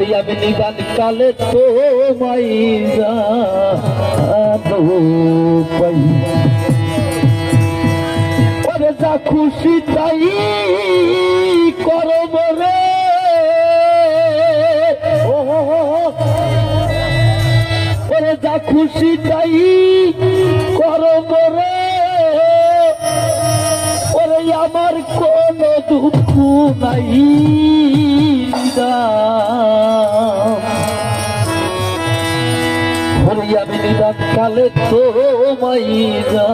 ওরে আমি নিদান কালে তো মাইজা পাই। ওরে যা খুশি তাই করব রে। ওরে যা খুশি তাই করব রে ওরে আমার কোনো দুঃখ নাই। নিদান। আমি নিদান কালে তো মাইজা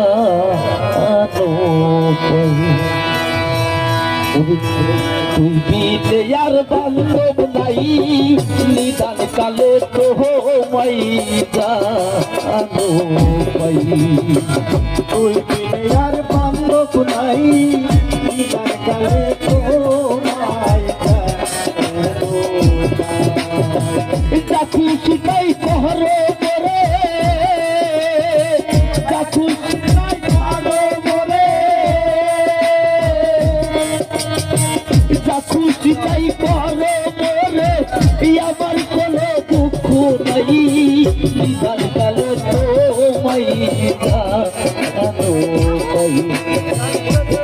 তুই বিতে আর বান্ধব নাই নিদান কালে তো মাইজা পাই তুই আর বান্ধব নাই তার কালে তোমায় চাকু শিকাই কহরে করে চাকু শিকাই কহরে করে চাকু শিকাই কহরে করে আমার কোনো দুঃখ নাই। নিদান কালে তো মাইকা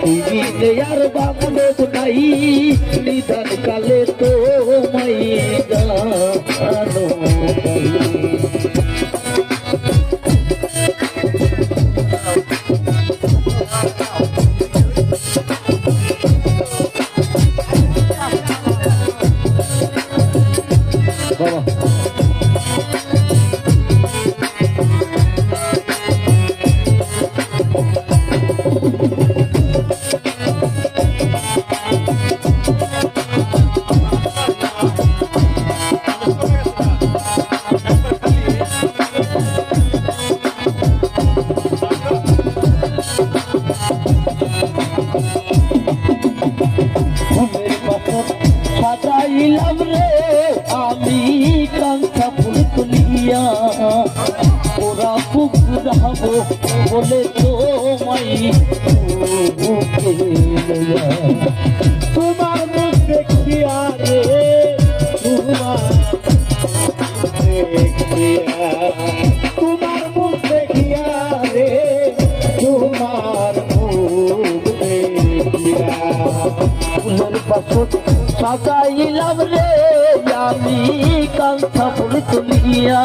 তুই আর বাবুলেব নাই। পুকুরাবো বলে তোমার মুখ দেখিয়া তোমার দেখিয়া তোমার মুখ দেখিয়া রে তোমার রে। আমি কাঙ্ক্ষা ফুল তুলিয়া,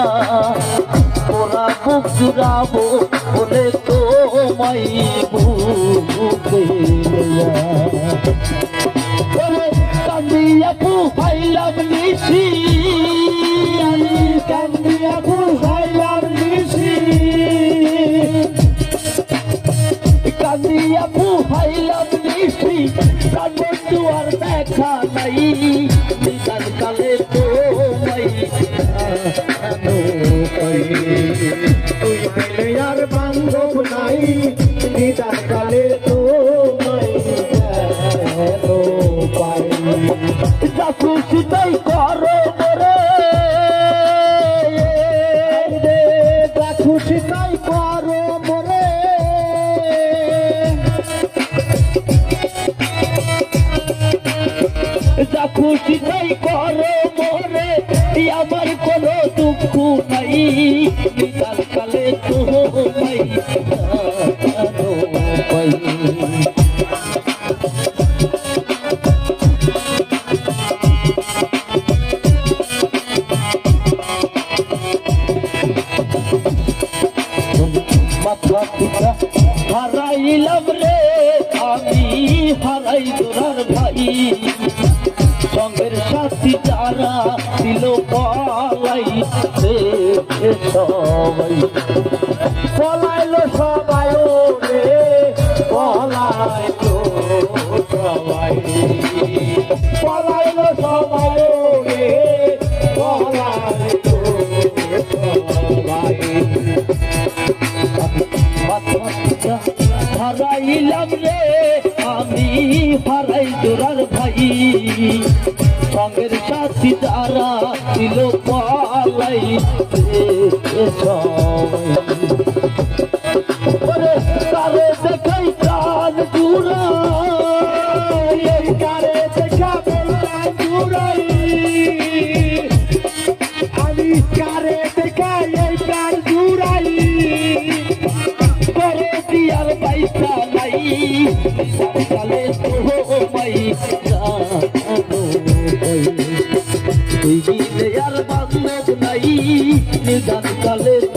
ওরা বুক জুড়াবো বলে তোমায় বুকে লইয়া। ওরে কান্দিয়া পুহাইলাম নিশি আমি কান্দিয়া নিশি কান্দের দেখা নাই তাই করো মোরে আমার কোনো দুঃখ নাই। নিদান কালে তো মাথা হারাইলাম রে, আমি হারাই দোরার ভাই। সঙ্গের সাথী যারা দিল পালাই সবাই। পলাইলো সবাই রে পলাইলো সবাই। পলাইলো সবাই। হারাইলাম রে দিল পালাইতে সরে তারে দেখাই প্রাণ জুড়াই তারে দেখা প্রাণ জুড়াই আমি কারে দেখাই এই প্রাণ জুড়াই করে দিয়ার পাইসা নাই চলে তো মাই। নিদান কালে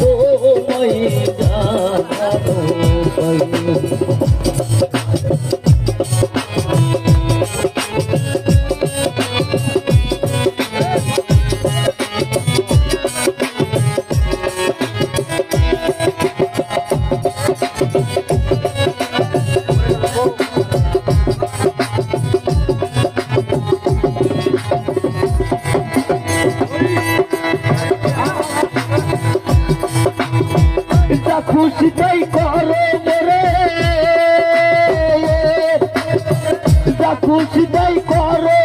খুশি তাই করো মোরে যা খুশি তাই করো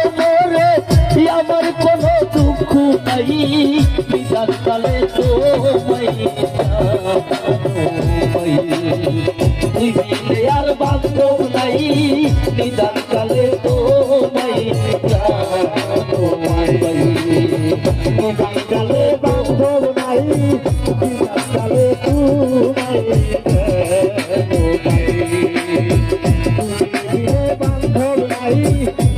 ই আমার কোনো দুঃখ নাই। বিধান কালে তো আর বান্ধব নাই। নিদান Hey.